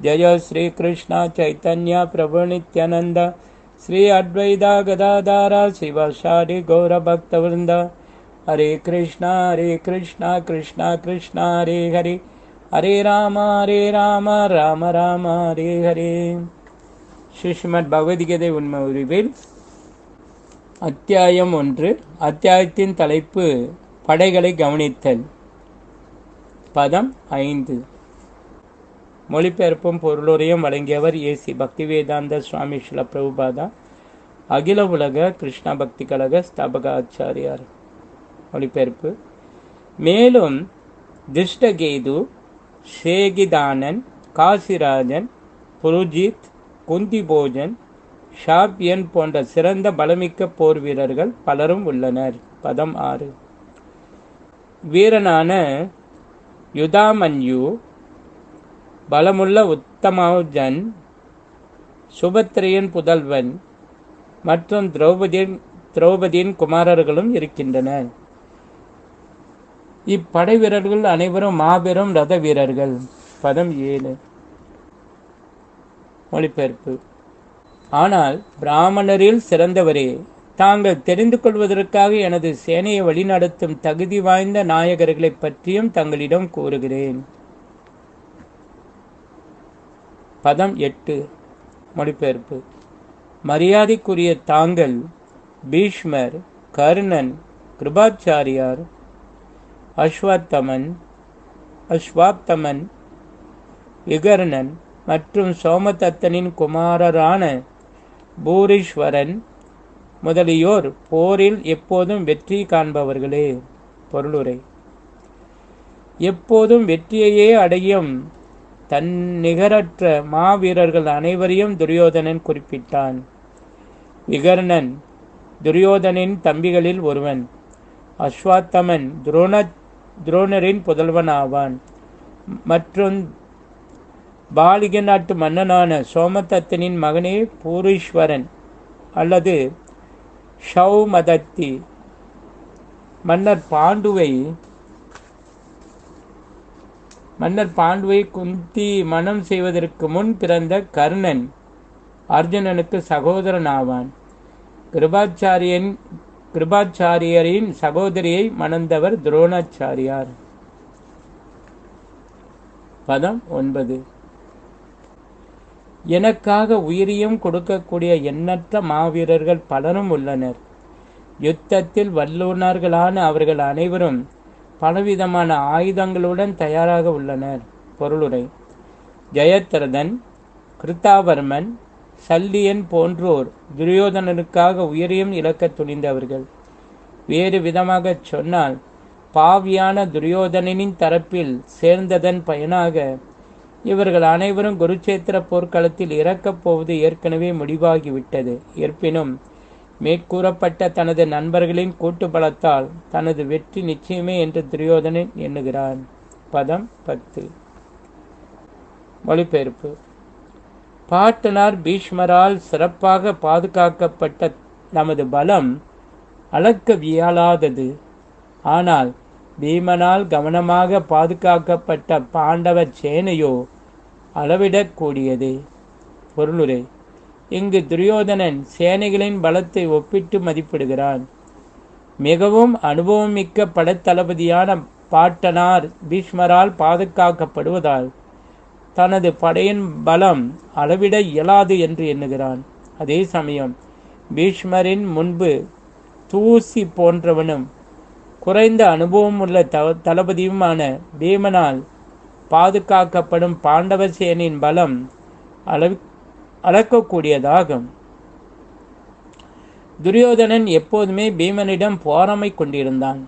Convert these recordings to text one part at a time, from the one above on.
जय श्रीकृष्ण चैतन्य प्रभु नित्यानन्द श्री अद्वैता गदाधारा शिवशारि गौरभक्तवृन्द हरे कृष्णा हरे कृष्णा कृष्णा कृष्णा हरे हरे हरे राम हरे ராம ராம ராம ஹரே ஹரே ஸ்ரீஸ்மத் பகவத்கீதை உண்மை உரிவில் அத்தியாயம் ஒன்று அத்தியாயத்தின் தலைப்பு படைகளை கவனித்தல் பதம் ஐந்து மொழிபெயர்ப்பும் பொருளுரையும் வழங்கியவர் ஏசி பக்திவேதாந்த சுவாமி ஸ்ரீல பிரபுபாதா அகில உலக கிருஷ்ண பக்தி கழக ஸ்தாபக ஆச்சாரியார் மொழிபெயர்ப்பு. மேலும் திருஷ்டகேது சேகிதானன் காசிராஜன் புருஜித் குந்தி போஜன் ஷாப்யன் போன்ற சிறந்த பலமிக்க போர் வீரர்கள் பலரும் உள்ளனர். பதம் ஆறு. வீரனான யுதாமன்யு பலமுள்ள உத்தமௌஜன் சுபத்திரையின் புதல்வன் மற்றும் திரௌபதியின் திரௌபதியின் குமாரர்களும் இருக்கின்றனர். இப்படை வீரர்கள் அனைவரும் மாபெரும் ரத வீரர்கள். பதம் ஏழு. மொழிபெயர்ப்பு. ஆனால் பிராமணரில் சிறந்தவரே தாங்கள் தெரிந்து கொள்வதற்காக எனது சேனையை வழிநடத்தும் தகுதி வாய்ந்த நாயகர்களை பற்றியும் தங்களிடம் கூறுகிறேன். பதம் எட்டு. மொழிபெயர்ப்பு. மரியாதைக்குரிய தாங்கள் பீஷ்மர் கர்ணன் கிருபாச்சாரியார் அஸ்வத்தமன் அஸ்வாப்தமன் இகர்ணன் மற்றும் சோமதத்தனின் குமாரரான பூரீஸ்வரன் முதலியோர் போரில் எப்போதும் வெற்றி காண்பவர்களே. பொருளுரை. எப்போதும் வெற்றியையே அடையும் தன் நிகரற்ற மாவீரர்கள் அனைவரையும் துரியோதனன் குறிப்பிட்டான். விகர்ணன் துரியோதனின் தம்பிகளில் ஒருவன். அஸ்வாத்தமன் துரோண துரோணரின் புதல்வன் ஆவான் மற்றும் பாலிக நாட்டு மன்னனான சோமதத்தனின் மகனே பூரீஸ்வரன் அல்லது ஷௌமதத்தி. மன்னர் பாண்டுவை மன்னர் பாண்டுவை குந்தி மனம் செய்வதற்கு முன் பிறந்த கர்ணன் அர்ஜுனனுக்கு சகோதரன் ஆவான் கிருபாச்சாரியன் கிருபாச்சாரியரின் சகோதரியை மணந்தவர் துரோணாச்சாரியார். பதம் ஒன்பது. எனக்காக உயிரியும் கொடுக்கக்கூடிய எண்ணற்ற மாவீரர்கள் பலரும் உள்ளனர். யுத்தத்தில் வல்லுநர்களான அவர்கள் அனைவரும் பலவிதமான ஆயுதங்களுடன் தயாராக உள்ளனர். பொருளுரை. ஜெயத்ரதன் கிருத்தாவர்மன் சல்லியன் போன்றோர் துரியோதனனுக்காக உயிரையும் இழக்க துணிந்தவர்கள். வேறு விதமாக சொன்னால் பாவியான துரியோதனனின் தரப்பில் சேர்ந்ததன் பயனாக இவர்கள் அனைவரும் குருச்சேத்திர போர்க்களத்தில் இறக்கப் போவது ஏற்கனவே முடிவாகிவிட்டது. இருப்பினும் மேற்கூறப்பட்ட தனது நண்பர்களின் கூட்டு பலத்தால் தனது வெற்றி நிச்சயமே என்று துரியோதனன் எண்ணுகிறான். பதம் பத்து. மொழிபெயர்ப்பு. பாட்டனார் பீஷ்மரால் சிறப்பாக பாதுகாக்கப்பட்ட நமது பலம் அளக்கவியலாதது. ஆனால் பீமனால் கவனமாக பாதுகாக்கப்பட்ட பாண்டவ சேனையோ அளவிடக்கூடியது. பொருளுரை. இங்கு துரியோதனன் சேனைகளின் பலத்தை ஒப்பிட்டு மதிப்பிடுகிறான். மிகவும் அனுபவமிக்க படத்தளபதியான பாட்டனார் பீஷ்மரால் பாதுகாக்கப்படுவதால் தனது படையின் பலம் அளவிட இயலாது என்று எண்ணுகிறான். அதே சமயம் பீஷ்மரின் முன்பு தூசி போன்றவனும் குறைந்த அனுபவம் உள்ள த தளபதியுமான பீமனால் பாதுகாக்கப்படும் பாண்டவ சேனின் பலம் அளவு அளக்கக்கூடியதாகும் துரியோதனன் எப்போதுமே பீமனிடம் போராமை கொண்டிருந்தான்.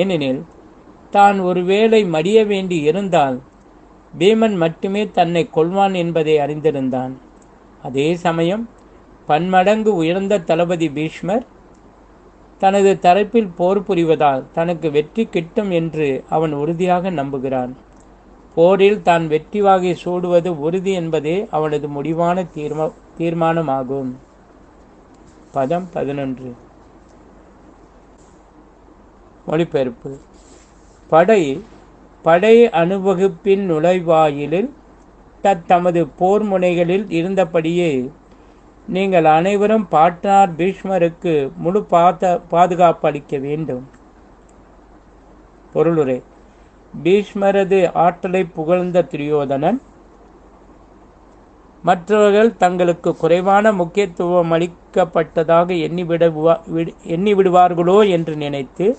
ஏனெனில் தான் ஒருவேளை மடிய வேண்டி இருந்தால் பீமன் மட்டுமே தன்னை கொள்வான் என்பதை அறிந்திருந்தான். அதே சமயம் பன்மடங்கு உயர்ந்த தளபதி பீஷ்மர் தனது தரப்பில் போர் புரிவதால் தனக்கு வெற்றி கிட்டும் என்று அவன் உறுதியாக நம்புகிறான். போரில் தான் வெற்றி வாகை சூடுவது உறுதி என்பதே அவனது முடிவான தீர்மா தீர்மானமாகும். பதம் பதினொன்று. மொழிபெயர்ப்பு. படை படை அணுவகுப்பின் நுழைவாயிலில் தமது போர் முனைகளில் இருந்தபடியே நீங்கள் அனைவரும் பாட்னார் பீஷ்மருக்கு முழு பாத்த பாதுகாப்பு அளிக்க வேண்டும். பொருளுரை. பீஷ்மரது ஆற்றலை புகழ்ந்த துரியோதனன். மற்றவர்கள் தங்களுக்கு குறைவான முக்கியத்துவம் அளிக்கப்பட்டதாக எண்ணிவிடுவா விடு- எண்ணிவிடுவார்களோ என்று நினைத்து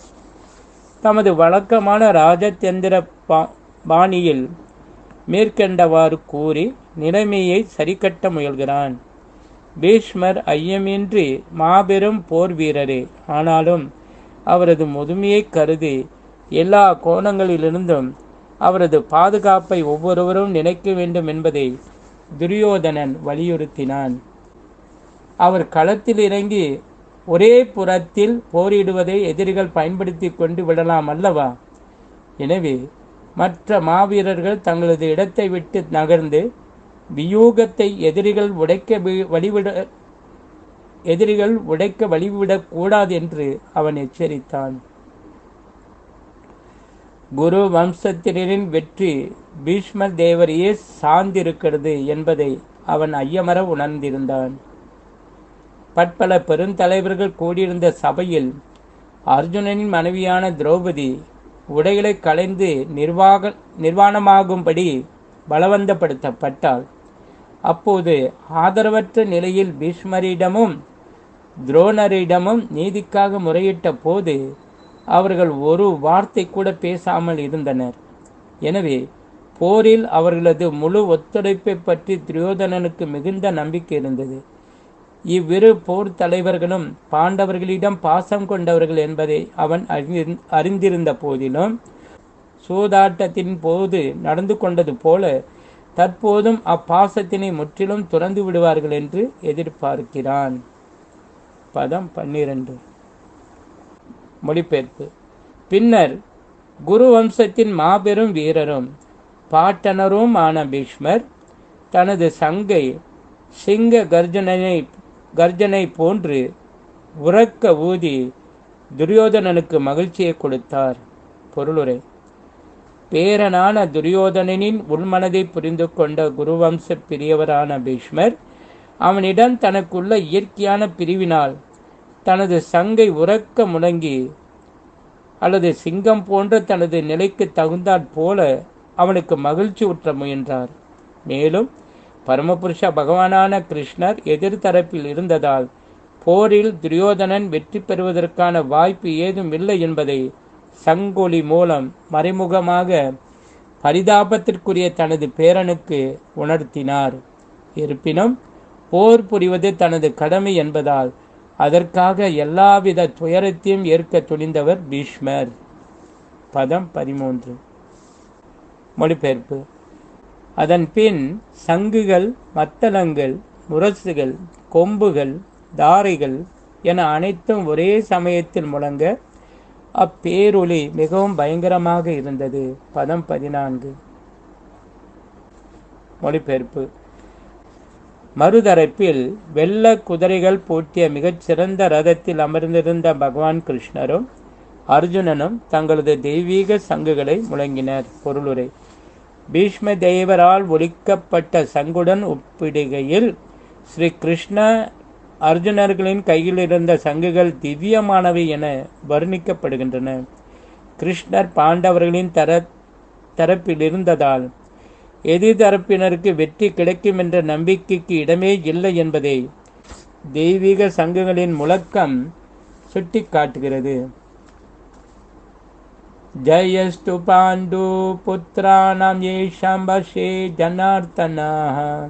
தமது வழக்கமான ராஜதந்திர பா- பாணியில் மேற்கண்டவாறு கூறி நிலைமையை சரிக்கட்ட முயல்கிறான். பீஷ்மர் ஐயமின்றி மாபெரும் போர் வீரரே. ஆனாலும் அவரது முதுமையை கருதி எல்லா கோணங்களிலிருந்தும் அவரது பாதுகாப்பை ஒவ்வொருவரும் நினைக்க வேண்டும் என்பதை துரியோதனன் வலியுறுத்தினான். அவர் களத்தில் இறங்கி ஒரே புறத்தில் போரிடுவதை எதிரிகள் பயன்படுத்தி கொண்டு விடலாம் அல்லவா? எனவே மற்ற மாவீரர்கள் தங்களது இடத்தை விட்டு நகர்ந்து வியூகத்தை எதிரிகள் உடைக்க வழிவிட எதிரிகள் உடைக்க வழிவிடக்கூடாது என்று அவன் எச்சரித்தான். குரு வம்சத்தினரின் வெற்றி பீஷ்ம தேவரையே சார்ந்திருக்கிறது என்பதை அவன் ஐயமர உணர்ந்திருந்தான். பற்பல பெருந்தலைவர்கள் கூடியிருந்த சபையில் அர்ஜுனனின் மனைவியான திரௌபதி உடைகளை களைந்து நிர்வாக நிர்வாணமாகும்படி பலவந்தப்படுத்தப்பட்டாள். அப்போது ஆதரவற்ற நிலையில் பீஷ்மரிடமும் துரோணரிடமும் நீதிக்காக முறையிட்ட போது அவர்கள் ஒரு வார்த்தை கூட பேசாமல் இருந்தனர். எனவே போரில் அவர்களது முழு ஒத்துழைப்பை பற்றி துரியோதனனுக்கு மிகுந்த நம்பிக்கை இருந்தது. இவ்விரு போர் தலைவர்களும் பாண்டவர்களிடம் பாசம் கொண்டவர்கள் என்பதை அவன் அறிந்திருந்த போதிலும் சூதாட்டத்தின் போது நடந்து கொண்டது போல தற்போதும் அப்பாசத்தினை முற்றிலும் துறந்து விடுவார்கள் என்று எதிர்பார்க்கிறான். பதம் பன்னிரண்டு. மொழிபெயர்ப்பு. பின்னர் குரு வம்சத்தின் மாபெரும் வீரரும் பாட்டனரும் ஆன பீஷ்மர் தனது சங்கை சிங்க கர்ஜனனை கர்ஜனை போன்று உறக்க ஊதி துரியோதனனுக்கு மகிழ்ச்சியை கொடுத்தார். பொருளுரை. பேரனான துரியோதனனின் உள்மனதை புரிந்து கொண்ட குருவம்ச பிரியவரான பீஷ்மர் அவனிடம் தனக்குள்ள இயற்கையான பிரிவினால் தனது சங்கை உறக்க முழங்கி அல்லது சிங்கம் போன்ற தனது நிலைக்கு தகுந்தாற் போல அவனுக்கு மகிழ்ச்சி ஊற்ற முயன்றார். மேலும் பரமபுருஷ பகவானான கிருஷ்ணர் எதிர்த்தரப்பில் இருந்ததால் போரில் துரியோதனன் வெற்றி பெறுவதற்கான வாய்ப்பு ஏதும் இல்லை என்பதை சங்கொலி மூலம் மறைமுகமாக பரிதாபத்திற்குரிய தனது பேரனுக்கு உணர்த்தினார். இருப்பினும் போர் புரிவது தனது கடமை என்பதால் அதற்காக எல்லாவித துயரத்தையும் ஏற்க துணிந்தவர் பீஷ்மர். பதம் பதிமூன்று. மொழிபெயர்ப்பு. அதன் பின் சங்குகள் மத்தளங்கள் முரசுகள் கொம்புகள் தாரைகள் என அனைத்தும் ஒரே சமயத்தில் முழங்க அப்பேரொளி மிகவும் பயங்கரமாக இருந்தது. பதம் பதினான்கு. மொழிபெயர்ப்பு. மறுதரப்பில் வெள்ள குதிரைகள் பூட்டிய மிகச்சிறந்த ரதத்தில் அமர்ந்திருந்த பகவான் கிருஷ்ணரும் அர்ஜுனனும் தங்களது தெய்வீக சங்குகளை முழங்கினர். பொருளுரை. பீஷ்ம தேவரால் ஒலிக்கப்பட்ட சங்குடன் ஒப்பிடுகையில் ஸ்ரீ கிருஷ்ண அர்ஜுனர்களின் கையில் இருந்த சங்குகள் திவ்யமானவை என வர்ணிக்கப்படுகின்றன. கிருஷ்ணர் பாண்டவர்களின் தர தரப்பில் இருந்ததால் எதிர்தரப்பினருக்கு வெற்றி கிடைக்கும் என்ற நம்பிக்கைக்கு இடமே இல்லை என்பதை தெய்வீக சங்கங்களின் முழக்கம் சுட்டிக்காட்டுகிறது. ஜயஸ்து பாண்டு புத்திராணாம் ஏஷாம்பஷே ஜனார்த்தனாக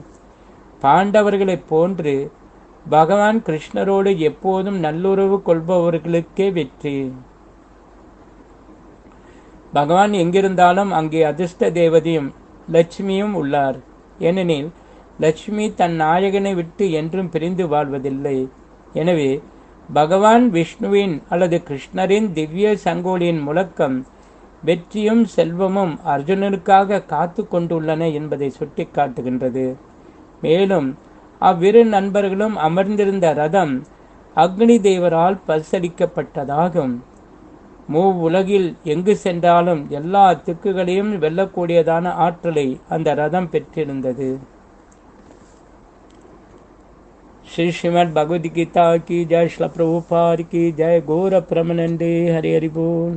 பாண்டவர்களைப் போன்று பகவான் கிருஷ்ணரோடு எப்போதும் நல்லுறவு கொள்பவர்களுக்கே வெற்றி. பகவான் எங்கிருந்தாலும் அங்கே அதிர்ஷ்ட தேவதையும் லட்சுமியும் உள்ளார். ஏனெனில் லட்சுமி தன் நாயகனை விட்டு என்றும் பிரிந்து வாழ்வதில்லை. எனவே பகவான் விஷ்ணுவின் அல்லது கிருஷ்ணரின் திவ்ய சங்கோலியின் முழக்கம் வெற்றியும் செல்வமும் அர்ஜுனனுக்காக காத்து கொண்டுள்ளன என்பதை சுட்டிக்காட்டுகின்றது. மேலும் அவ்விரு நண்பர்களும் அமர்ந்திருந்த ரதம் அக்னி தேவரால் பரிசளிக்கப்பட்டதாகும். மூ உலகில் எங்கு சென்றாலும் எல்லா திக்குகளையும் வெல்லக்கூடியதான ஆற்றலை அந்த ரதம் பெற்றிருந்தது श्री श्रीमद भगवद गीता की जय श्री प्रभुपाद की जय गौर प्रमनंदे हरि हरि बोल